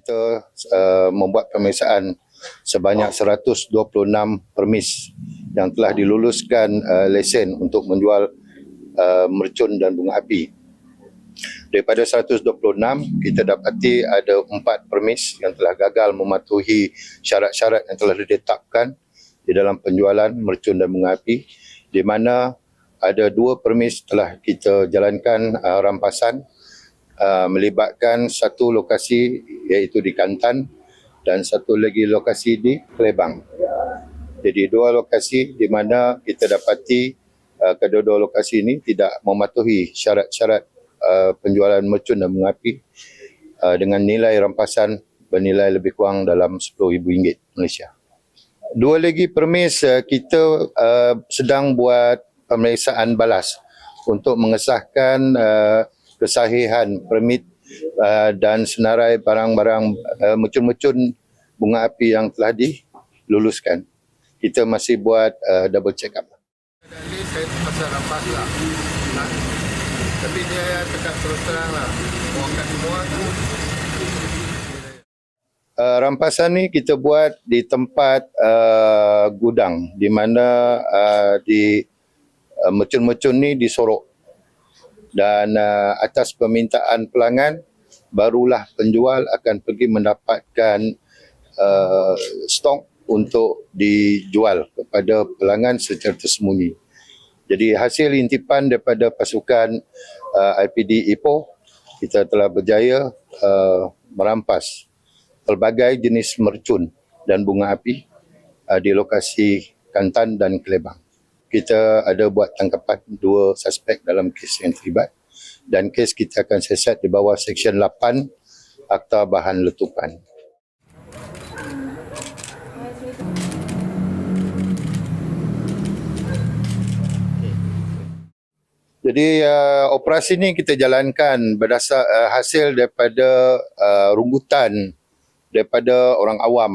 kita uh, membuat pemeriksaan sebanyak 126 permis yang telah diluluskan uh, lesen untuk menjual uh, mercun dan bunga api. Daripada 126, kita dapati ada empat permis yang telah gagal mematuhi syarat-syarat yang telah ditetapkan di dalam penjualan mercun dan bunga api di mana ada dua permis telah kita jalankan uh, rampasan uh, melibatkan satu lokasi iaitu di Kantan dan satu lagi lokasi di Kelebang. Jadi dua lokasi di mana kita dapati uh, kedua-dua lokasi ini tidak mematuhi syarat-syarat uh, penjualan mercun dan bunga api uh, dengan nilai rampasan bernilai lebih kurang dalam RM10,000 Malaysia. Dua lagi permis uh, kita uh, sedang buat pemeriksaan balas untuk mengesahkan uh, kesahihan permit uh, dan senarai barang-barang uh, mercun-mercun bunga api yang telah diluluskan. Kita masih buat uh, double check up. Ini saya pasal rampas lah. Nah, tapi dia cakap terus terang lah. Buangkan semua tu. Uh, rampasan ni kita buat di tempat uh, gudang di mana uh, di uh, mercun-mercun ni disorok dan uh, atas permintaan pelanggan barulah penjual akan pergi mendapatkan uh, stok untuk dijual kepada pelanggan secara tersembunyi. Jadi hasil intipan daripada pasukan uh, IPD Ipoh kita telah berjaya uh, merampas pelbagai jenis mercun dan bunga api uh, di lokasi Kantan dan Kelebang. Kita ada buat tangkapan dua suspek dalam kes yang terlibat dan kes kita akan siasat di bawah Seksyen 8 Akta Bahan Letupan. Jadi uh, operasi ini kita jalankan berdasar uh, hasil daripada uh, rungutan daripada orang awam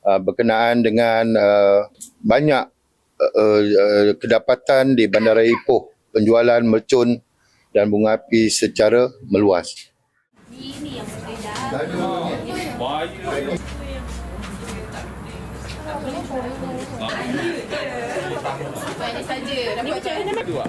uh, berkenaan dengan uh, banyak uh, kedapatan di Bandaraya Ipoh penjualan mercun dan bunga api secara meluas. Ini yang saja dapat macam mana dua